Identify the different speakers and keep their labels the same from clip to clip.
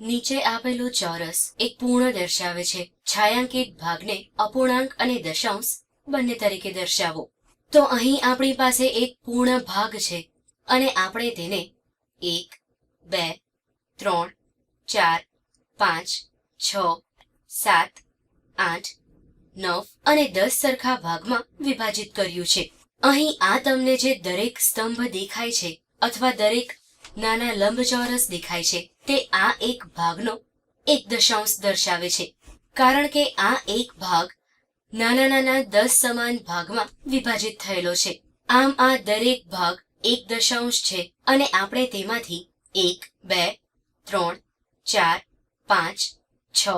Speaker 1: નીચે આપેલું ચોરસ એક પૂર્ણ દર્શાવે છે. છાયાંકિત ભાગને અપૂર્ણાંક અને દશાંશ બંને તરીકે દર્શાવો. તો અહીં આપણી પાસે એક પૂર્ણ ભાગ છે અને આપણે તેને એક, બે, ત્રણ, ચાર, પાંચ, છ, સાત, આઠ, નવ અને દસ સરખા ભાગમાં વિભાજિત કર્યું છે. અહીં આ તમને જે દરેક સ્તંભ દેખાય છે અથવા દરેક નાના લંબચોરસ દેખાય છે. તે આ એક ભાગનો એક દશાંશ દર્શાવે છે. કારણ કે આ એક ભાગ નાના નાના દસ સમાન ભાગમાં વિભાજિત થયેલો છે. આમ આ દરેક ભાગ એક દશાંશ છે અને આપણે તેમાંથી એક, બે, ત્રણ, ચાર, પાંચ, છ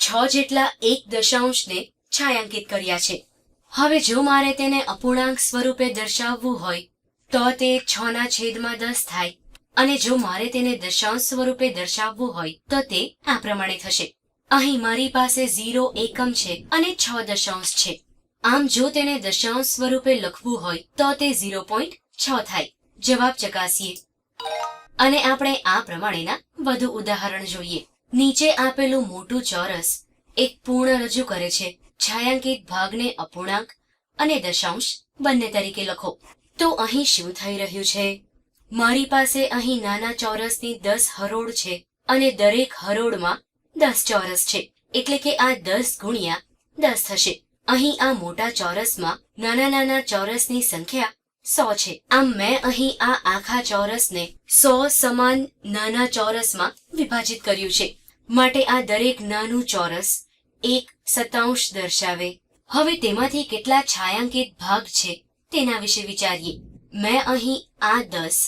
Speaker 1: છ જેટલા એક દશાંશને છાયાંકિત કર્યા છે. હવે જો મારે તેને અપૂર્ણાંક સ્વરૂપે દર્શાવવું હોય, તો તે છ ના છેદમાં દસ થાય. અને જો મારે તેને દશાંશ સ્વરૂપે દર્શાવવું હોય, તો તે આ પ્રમાણે થશે. અહીં મારી પાસે ઝીરો એકમ છે અને છ દશાંશ છે. આમ જો તેને દશાંશ સ્વરૂપે લખવું હોય, તો તે ઝીરો પોઈન્ટ છ થાય. જવાબ ચકાસીએ. અને આપણે આ પ્રમાણેના વધુ ઉદાહરણ જોઈએ. નીચે આપેલું મોટું ચોરસ એક પૂર્ણ રજૂ કરે છે. છાયાંકિત ભાગને અપૂર્ણાંક અને દશાંશ બંને તરીકે લખો. તો અહીં શું થઈ રહ્યું છે? મારી પાસે અહીં નાના ચોરસની દસ હરોળ છે અને દરેક હરોળમાં દસ ચોરસ છે. એટલે કે આ દસ ગુણ્યા દસ થશે. અહીં આ મોટા ચોરસમાં નાના નાના ચોરસની સંખ્યા સો છે. આમ મેં અહીં આ આખા ચોરસને સો સમાન નાના ચોરસમાં વિભાજિત કર્યું છે. માટે આ દરેક નાનું ચોરસ એક સતાંશ દર્શાવે. હવે તેમાંથી કેટલા છાયાંકિત ભાગ છે તેના વિશે વિચારીએ. મેં અહીં આ દસ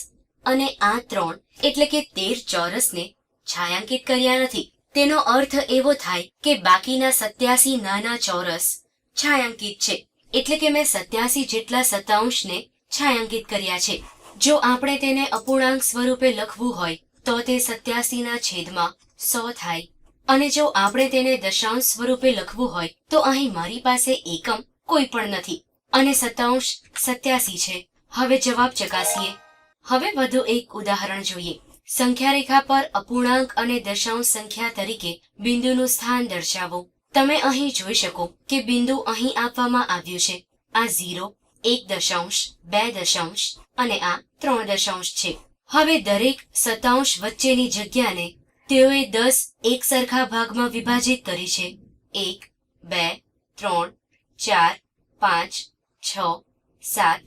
Speaker 1: અને આ ત્રણ, એટલે કે તેર ચોરસને છાયાંકિત કર્યા નથી. તેનો અર્થ એવો થાય કે બાકીના સત્યાસી નાના ચોરસ છાયાંકિત છે. એટલે કે મેં સત્યાસી જેટલા સત્તાંશને છાયાંકિત કર્યા છે. જો આપણે તેને અપૂર્ણાંક સ્વરૂપે લખવું હોય, તો તે સત્યાસીના છેદમાં સો થાય. અને જો આપણે તેને દશાંશ સ્વરૂપે લખવું હોય, તો અહીં મારી પાસે એકમ કોઈ પણ નથી. અને સત્તાંશ સત્યાસી છે. હવે જવાબ ચકાસીએ. હવે વધુ એક ઉદાહરણ જોઈએ. સંખ્યા રેખા પર અપૂર્ણાંક અને દશાંશ સંખ્યા તરીકે બિંદુનું સ્થાન દર્શાવો. તમે અહીં જોઈ શકો કે બિંદુ અહીં આપવામાં આવ્યું છે. આ ઝીરો, એક દશાંશ, બે દશાંશ અને આ ત્રણ દશાંશ છે. હવે દરેક સતાંશ વચ્ચેની જગ્યાને તેઓએ દસ એક સરખા ભાગમાં વિભાજિત કરી છે. એક, બે, ત્રણ, ચાર, પાંચ, છ, સાત,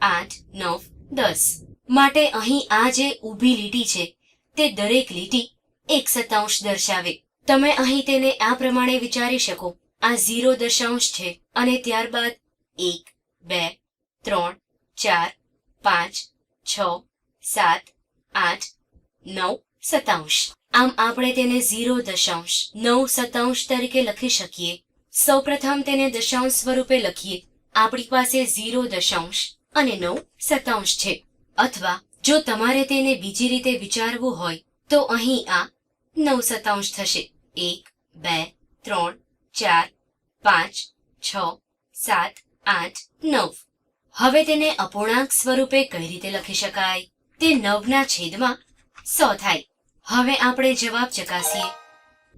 Speaker 1: આઠ, નવ, દસ. માટે અહીં આ જે ઊભી લીટી છે, તે દરેક લીટી એક સતાંશ દર્શાવે. તમે અહીં તેને આ પ્રમાણે વિચારી શકો. આ ઝીરો દશાંશ છે અને ત્યારબાદ એક, બે, ત્રણ, ચાર, પાંચ, છ, સાત, આઠ, નવ સતાંશ આમ આપણે તેને ઝીરો દશાંશ, નવ સતાંશ તરીકે લખી શકીએ. સૌપ્રથમ તેને દશાંશ સ્વરૂપે લખીએ. આપણી પાસે ઝીરો દશાંશ અને નવ સતાંશ છે. અથવા જો તમારે તેને બીજી રીતે વિચારવું હોય, તો અહીં આ નવ સતાંશ થશે. એક, બે, ત્રણ, ચાર, પાંચ, છ, સાત, આઠ, નવ. હવે તેને અપૂર્ણાંક સ્વરૂપે કઈ રીતે લખી શકાય? તે નવના છેદમાં સો થાય. હવે આપણે જવાબ ચકાસીએ.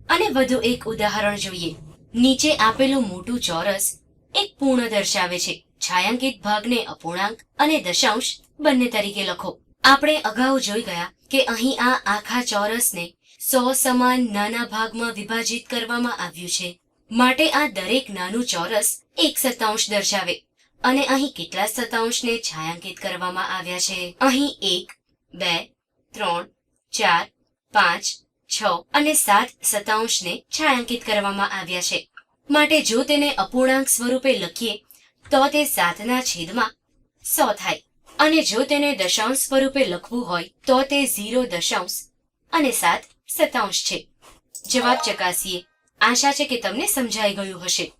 Speaker 1: અને વધુ એક ઉદાહરણ જોઈએ. નીચે આપેલું મોટું ચોરસ એક પૂર્ણ દર્શાવે છે. છાયાંકિત ભાગને અપૂર્ણાંક અને દશાંશ બંને તરીકે લખો. આપણે અગાઉ જોઈ ગયા કે અહીં આ આખા ચોરસને સો સમાન નાના ભાગમાં વિભાજિત કરવામાં આવ્યું છે. માટે આ દરેક નાનું ચોરસ એક સત્તાંશ દર્શાવે. અને અહીં કેટલા સત્તાંશને છાયાંકિત કરવામાં આવ્યા છે? અહીં એક, બે, ત્રણ, ચાર, પાંચ, છ અને સાત સતાંશને છાયાંકિત કરવામાં આવ્યા છે. માટે જો તેને અપૂર્ણાંક સ્વરૂપે લખીએ, તો તે સાતના છેદમાં સો થાય. અને જો તેને દશાંશ સ્વરૂપે લખવું હોય, તો તે ઝીરો દશાંશ અને સાત સતાંશ છે. જવાબ ચકાસીએ. આશા છે કે તમને સમજાઈ ગયું હશે.